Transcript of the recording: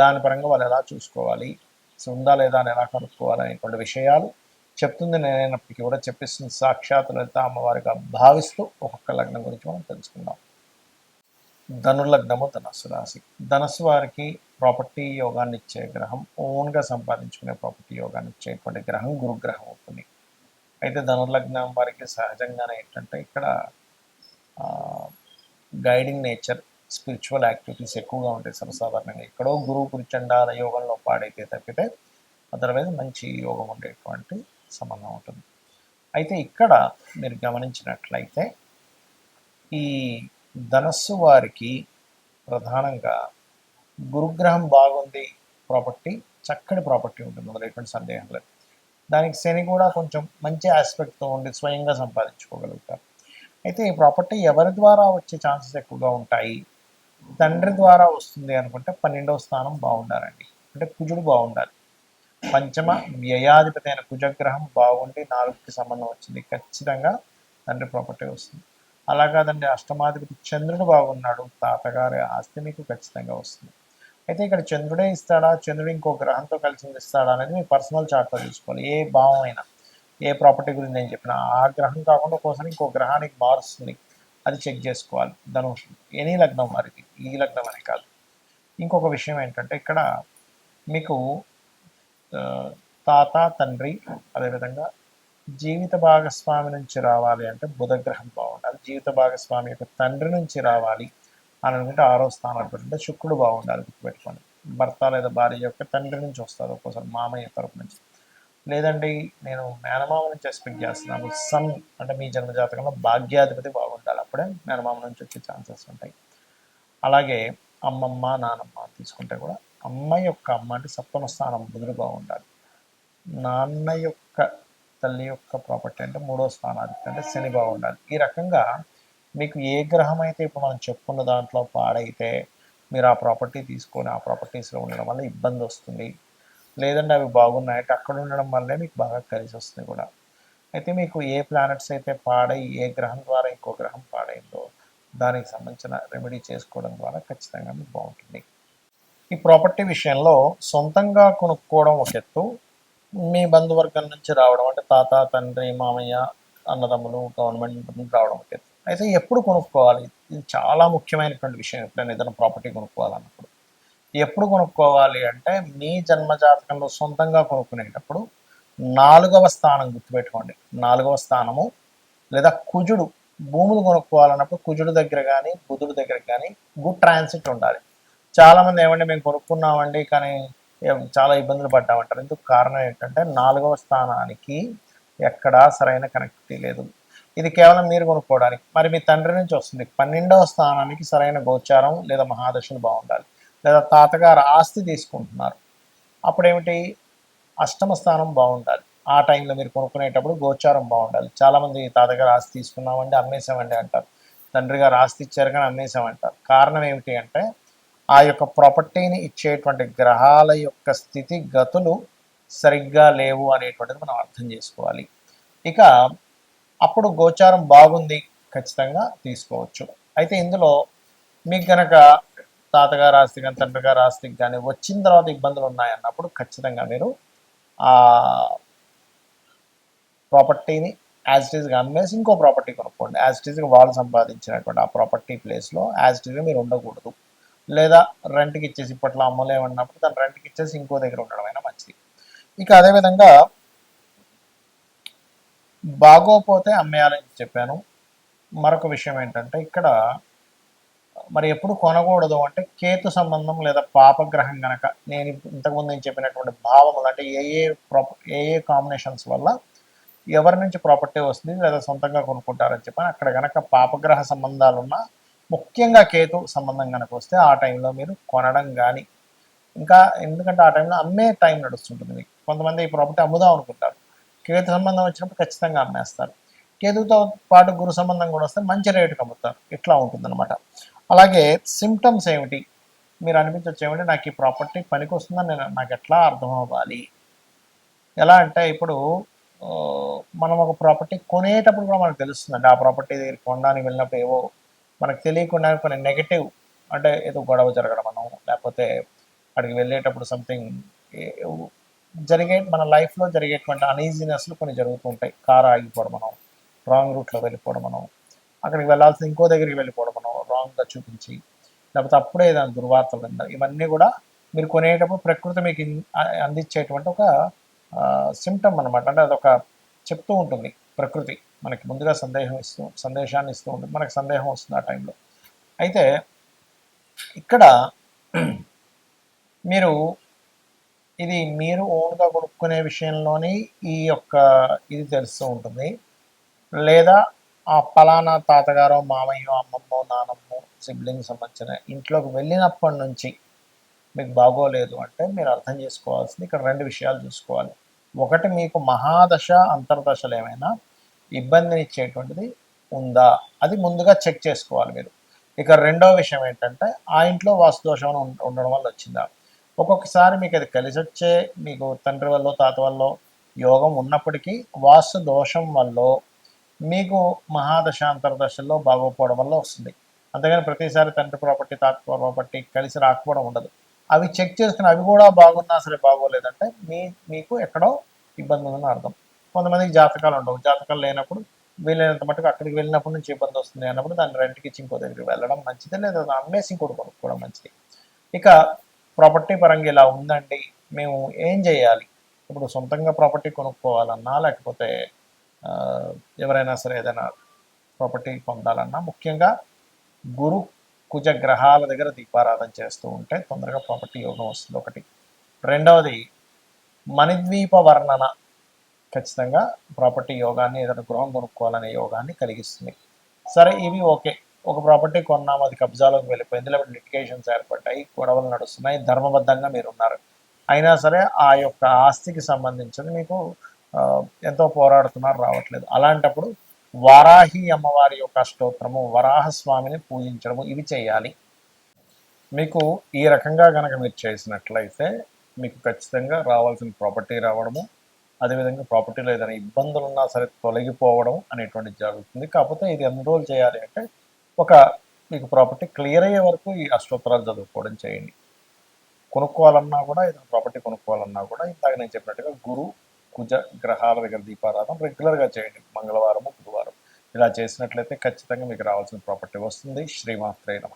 దాని పరంగా వాళ్ళు ఎలా చూసుకోవాలి? సో ఉందా లేదా అని ఎలా కనుక్కోవాలి అనేటువంటి విషయాలు చెప్తుంది. నేనైనప్పటికీ కూడా చెప్పిస్తుంది. సాక్షాత్ లలిత అమ్మవారిగా భావిస్తూ ఒక్కొక్క లగ్నం గురించి మనం తెలుసుకుందాం. ధనుర్లగ్నము ధనస్సు రాశి. ధనస్సు వారికి ప్రాపర్టీ యోగాన్ని ఇచ్చే గ్రహం ఓన్గా సంపాదించుకునే ప్రాపర్టీ యోగాన్ని ఇచ్చేటువంటి గ్రహం గురుగ్రహం అవుతుంది. అయితే ధనుర్లగ్నం వారికి సహజంగానే ఏంటంటే ఇక్కడ గైడింగ్ నేచర్ స్పిరిచువల్ యాక్టివిటీస్ ఎక్కువగా ఉంటాయి సర్వసాధారణంగా ఎక్కడో గురువు కురిచండాల యోగంలో పాడైతే తప్పితే అదర్వైజ్ మంచి యోగం ఉండేటువంటి సంబంధం ఉంటుంది. అయితే ఇక్కడ మీరు గమనించినట్లయితే ఈ ధనస్సు వారికి ప్రధానంగా గురుగ్రహం బాగుంది ప్రాపర్టీ చక్కటి ప్రాపర్టీ ఉంటుంది అందులో ఎటువంటి సందేహం లేదు దానికి శని కూడా కొంచెం మంచి ఆస్పెక్ట్తో ఉండి స్వయంగా సంపాదించుకోగలుగుతారు. అయితే ఈ ప్రాపర్టీ ఎవరి ద్వారా వచ్చే ఛాన్సెస్ ఎక్కువగా ఉంటాయి? తండ్రి ద్వారా వస్తుంది అనుకుంటే పన్నెండవ స్థానం బాగుండాలండి. అంటే కుజుడు బాగుండాలి. పంచమ వ్యయాధిపతి అయిన కుజగ్రహం బాగుండి నాలుగుకి సంబంధం వచ్చింది. ఖచ్చితంగా తండ్రి ప్రాపర్టీ వస్తుంది. అలా కాదండి అష్టమాధిపతి చంద్రుడు బాగున్నాడు. తాతగారి ఆస్తి మీకు ఖచ్చితంగా వస్తుంది. అయితే ఇక్కడ చంద్రుడే ఇస్తాడా? చంద్రుడు ఇంకో గ్రహంతో కలిసి ఇస్తాడా అనేది మీ పర్సనల్ చార్ట్లో చూసుకోవాలి. ఏ భావం అయినా ఏ ప్రాపర్టీ గురించి నేను చెప్పిన. ఆ గ్రహం కాకుండా ఒకసారి ఇంకో గ్రహానికి మారుస్తుంది. అది చెక్ చేసుకోవాలి. ధనుష్ ఎనీ లగ్నం వారికి ఈ లగ్నం అనే కాదు. ఇంకొక విషయం ఏంటంటే ఇక్కడ మీకు తాత తండ్రి అదేవిధంగా జీవిత భాగస్వామి నుంచి రావాలి అంటే బుధగ్రహం బాగుండాలి. జీవిత భాగస్వామి యొక్క తండ్రి నుంచి రావాలి అని అనుకుంటే ఆరో స్థానం అంటే శుక్రుడు బాగుండాలి గుర్తుపెట్టుకోండి. భర్త లేదా భార్య యొక్క తండ్రి నుంచి వస్తారు. ఒక్కోసారి మామయ్య తరపు నుంచి. లేదండి నేను మేనమామ నుంచి ఎక్స్పెక్ట్ చేస్తున్నాను సన్ అంటే మీ జన్మజాతకంలో భాగ్యాధిపతి బాగుండాలి. అప్పుడే మేనమామ నుంచి వచ్చే ఛాన్సెస్ ఉంటాయి. అలాగే అమ్మమ్మ నానమ్మ తీసుకుంటే కూడా అమ్మ యొక్క అమ్మ అంటే సప్తమ స్థానం బుధుడు బాగుండాలి. నాన్న యొక్క తల్లి యొక్క ప్రాపర్టీ అంటే మూడో స్థానాధిపతి అంటే శని బాగుండాలి. ఈ రకంగా మీకు ఏ గ్రహం అయితే ఇప్పుడు మనం చెప్పుకున్న దాంట్లో పాడైతే మీరు ఆ ప్రాపర్టీ తీసుకొని ఆ ప్రాపర్టీస్లో ఉండడం వల్ల ఇబ్బంది వస్తుంది. లేదంటే అవి బాగున్నాయంటే అక్కడ ఉండడం వల్లే మీకు బాగా కలిసి వస్తుంది కూడా. అయితే మీకు ఏ ప్లానెట్స్ అయితే పాడై ఏ గ్రహం ద్వారా ఇంకో గ్రహం పాడైందో దానికి సంబంధించిన రెమెడీ చేసుకోవడం ద్వారా ఖచ్చితంగా మీకు బాగుంటుంది. ఈ ప్రాపర్టీ విషయంలో సొంతంగా కొనుక్కోవడం ఒక ఎత్తు. మీ బంధువర్గం నుంచి రావడం అంటే తాత తండ్రి మామయ్య అన్నదమ్ములు గవర్నమెంట్ నుంచి రావడం ఒక ఎత్తు. అయితే ఎప్పుడు కొనుక్కోవాలి? ఇది చాలా ముఖ్యమైనటువంటి విషయం. ఎప్పుడైనా ఏదైనా ప్రాపర్టీ కొనుక్కోవాలన్నప్పుడు. ఎప్పుడు కొనుక్కోవాలి అంటే మీ జన్మజాతకంలో సొంతంగా కొనుక్కునేటప్పుడు నాలుగవ స్థానం గుర్తుపెట్టుకోండి. నాలుగవ స్థానము లేదా కుజుడు భూములు కొనుక్కోవాలన్నప్పుడు కుజుడు దగ్గర కానీ బుధుడు దగ్గర కానీ గుడ్ ట్రాన్సిట్ ఉండాలి. చాలా మంది ఏమంటే మేము కొనుక్కున్నామండి కానీ చాలా ఇబ్బందులు పడ్డామంటారు. ఎందుకు కారణం ఏంటంటే నాలుగవ స్థానానికి ఎక్కడా సరైన కనెక్టివిటీ లేదు. ఇది కేవలం మీరు కొనుక్కోవడానికి. మరి మీ తండ్రి నుంచి వస్తుంది. పన్నెండవ స్థానానికి సరైన గోచారం లేదా మహాదశలు బాగుండాలి. లేదా తాతగారు ఆస్తి తీసుకుంటున్నారు. అప్పుడేమిటి? అష్టమ స్థానం బాగుండాలి. ఆ టైంలో మీరు కొనుక్కునేటప్పుడు గోచారం బాగుండాలి. చాలామంది తాతగారు ఆస్తి తీసుకున్నామండి అమ్మేసామండి అంటారు. తండ్రి గారు ఆస్తి ఇచ్చారు కానీ అమ్మేసామంటారు కారణం ఏమిటి అంటే ఆ యొక్క ప్రాపర్టీని ఇచ్చేటువంటి గ్రహాల యొక్క స్థితి గతులు సరిగ్గా లేవు అనేటువంటిది మనం అర్థం చేసుకోవాలి. ఇక అప్పుడు గోచారం బాగుంది ఖచ్చితంగా తీసుకోవచ్చు. అయితే ఇందులో మీకు గనక తాతగారు ఆస్తి కానీ తండ్రి గారు ఆస్తికి కానీ వచ్చిన తర్వాత ఇబ్బందులు ఉన్నాయన్నప్పుడు ఖచ్చితంగా మీరు ఆ ప్రాపర్టీని యాజ్ ఇట్ ఈస్గా అమ్మేసి ఇంకో ప్రాపర్టీ కొనుక్కోండి. యాజ్ ఇట్ ఈస్గా వాళ్ళు సంపాదించినటువంటి ఆ ప్రాపర్టీ ప్లేస్లో యాజ్ ఇట్ ఈస్గా మీరు ఉండకూడదు. లేదా రెంట్కి ఇచ్చేసి ఇప్పట్లో అమ్మలేమన్నప్పుడు దాన్ని రెంట్కి ఇచ్చేసి ఇంకో దగ్గర ఉండడం అయినా మంచిది. ఇక అదేవిధంగా బాగోపోతే అమ్మేయాలని చెప్పాను. మరొక విషయం ఏంటంటే ఇక్కడ మరి ఎప్పుడు కొనకూడదు అంటే కేతు సంబంధం లేదా పాపగ్రహం గనక నేను ఇంతకుముందు నేను చెప్పినటువంటి భావములు అంటే ఏ a proper A A combinations వల్ల ఎవరి నుంచి ప్రాపర్టీ వస్తుంది లేదా సొంతంగా కొనుక్కుంటారని చెప్పని అక్కడ గనక పాపగ్రహ సంబంధాలు ఉన్న ముఖ్యంగా కేతు సంబంధం కనుక వస్తే ఆ టైంలో మీరు కొనడం కానీ ఇంకా ఎందుకంటే ఆ టైంలో అమ్మే టైం నడుస్తుంటుంది. మీకు కొంతమంది ఈ ప్రాపర్టీ అమ్ముదాం అనుకుంటారు. కేతు సంబంధం వచ్చినప్పుడు ఖచ్చితంగా అమ్మేస్తారు. కేతుతో పాటు గురు సంబంధం కూడా వస్తే మంచి రేటుకి అమ్ముతారు. ఇట్లా ఉంటుందన్నమాట. అలాగే సిమ్టమ్స్ ఏమిటి? మీరు అనిపించవచ్చు ఏమిటి నాకు ఈ ప్రాపర్టీ పనికి వస్తుందని నేను నాకు ఎట్లా అర్థం అవ్వాలి ఎలా అంటే ఇప్పుడు మనం ఒక ప్రాపర్టీ కొనేటప్పుడు కూడా మనకు తెలుస్తుందండి ఆ ప్రాపర్టీ దగ్గర కొనడానికి వెళ్ళినప్పుడు ఏవో మనకు తెలియకుండా కొన్ని నెగటివ్ అంటే ఏదో గొడవ జరగడం మనం లేకపోతే అక్కడికి వెళ్ళేటప్పుడు సంథింగ్ జరిగే మన లైఫ్లో జరిగేటువంటి అనీజినెస్లు కొన్ని జరుగుతూ ఉంటాయి. కారు ఆగిపోవడం మనం రాంగ్ రూట్లో వెళ్ళిపోవడం మనం అక్కడికి వెళ్ళాల్సిన ఇంకో దగ్గరికి వెళ్ళిపోవడం రాంగ్గా చూపించి. లేకపోతే అప్పుడే ఏదైనా దుర్వార్తలు వినడం ఇవన్నీ కూడా మీరు కొనేటప్పుడు ప్రకృతి మీకు అందించేటువంటి ఒక సిమ్టమ్ అనమాట అంటే అదొక చెప్తూ ఉంటుంది ప్రకృతి. మనకి ముందుగా సందేహం ఇస్తూ సందేశాన్ని ఇస్తూ ఉంటుంది. మనకి సందేహం వస్తుంది ఆ టైంలో. అయితే ఇక్కడ మీరు ఇది మీరు ఓన్గా కొనుక్కునే విషయంలోని ఈ యొక్క ఇది తెలుస్తూ ఉంటుంది. లేదా ఆ పలానా తాతగారో మామయ్యో అమ్మమ్మో నానమ్మో సిబ్లింగ్ సంబంధించిన ఇంట్లోకి వెళ్ళినప్పటి నుంచి మీకు బాగోలేదు అంటే మీరు అర్థం చేసుకోవాల్సింది ఇక్కడ రెండు విషయాలు చూసుకోవాలి. ఒకటి మీకు మహాదశ అంతర్దశలు ఏమైనా ఇబ్బందినిచ్చేటువంటిది ఉందా? అది ముందుగా చెక్ చేసుకోవాలి మీరు. ఇక రెండో విషయం ఏంటంటే ఆ ఇంట్లో వాస్తు దోషం ఉండడం వల్ల వచ్చిందా? ఒక్కొక్కసారి మీకు అది కలిసి వచ్చే మీకు తండ్రి వల్ల తాత వల్ల యోగం ఉన్నప్పటికీ వాస్తు దోషం వల్ల మీకు మహాదశాంతర దశల్లో బాగోపోవడం వల్ల వస్తుంది. అంతేగాని ప్రతిసారి తండ్రి ప్రాపర్టీ తాత ప్రాపర్టీ కలిసి రాకపోవడం ఉండదు. అవి చెక్ చేసుకుని అవి కూడా బాగున్నా సరే బాగోలేదంటే మీ మీకు ఎక్కడో ఇబ్బంది ఉందని అర్థం. కొంతమందికి జాతకాలు ఉండవు. జాతకాలు లేనప్పుడు వీలైనంత మటుకు అక్కడికి వెళ్ళినప్పుడు నుంచి ఇబ్బంది వస్తుంది అన్నప్పుడు దాన్ని రెంట్కి ఇచ్చి ఇంకో దగ్గరికి వెళ్ళడం మంచిది లేదా అమ్మేసి ఇంకోటి కొనుక్కోవడం మంచిది. ఇక ప్రాపర్టీ పరంగా ఇలా ఉందండి. మేము ఏం చేయాలి? ఇప్పుడు సొంతంగా ప్రాపర్టీ కొనుక్కోవాలన్నా లేకపోతే ఎవరైనా సరే ఏదైనా ప్రాపర్టీ పొందాలన్నా ముఖ్యంగా గురు కుజ గ్రహాల దగ్గర దీపారాధన చేస్తూ ఉంటే తొందరగా ప్రాపర్టీ యోగం వస్తుంది ఒకటి. రెండవది మణిద్వీప వర్ణన ఖచ్చితంగా ప్రాపర్టీ యోగాన్ని ఏదైనా గృహం కొనుక్కోవాలనే యోగాన్ని కలిగిస్తుంది. సరే ఇవి ఓకే. ఒక ప్రాపర్టీ కొన్నాం అది కబ్జాలోకి వెళ్ళిపోయింది లేకపోతే లిటికేషన్స్ ఏర్పడ్డాయి గొడవలు నడుస్తున్నాయి ధర్మబద్ధంగా మీరు ఉన్నారు. అయినా సరే ఆ యొక్క ఆస్తికి సంబంధించిన మీకు ఎంతో పోరాడుతున్నారు రావట్లేదు. అలాంటప్పుడు వారాహి అమ్మవారి యొక్క అష్టోత్తరము వరాహ స్వామిని పూజించడము ఇవి చేయాలి. మీకు ఈ రకంగా కనుక మీరు చేసినట్లయితే మీకు ఖచ్చితంగా రావాల్సిన ప్రాపర్టీ రావడము అదేవిధంగా ప్రాపర్టీలో ఏదైనా ఇబ్బందులు ఉన్నా సరే తొలగిపోవడం అనేటువంటిది జరుగుతుంది. కాకపోతే ఇది ఎన్ని రోజులు చేయాలి అంటే ఒక మీకు ప్రాపర్టీ క్లియర్ అయ్యే వరకు ఈ అష్టోత్తరాలు చదువుకోవడం చేయండి. కొనుక్కోవాలన్నా కూడా ఏదైనా ప్రాపర్టీ కొనుక్కోవాలన్నా కూడా ఇందాక నేను చెప్పినట్టుగా గురు కుజ గ్రహాల దగ్గర దీపారాధన రెగ్యులర్గా చేయండి. మంగళవారము బుధవారం. ఇలా చేసినట్లయితే ఖచ్చితంగా మీకు రావాల్సిన ప్రాపర్టీ వస్తుంది. శ్రీమాత్రే నమ.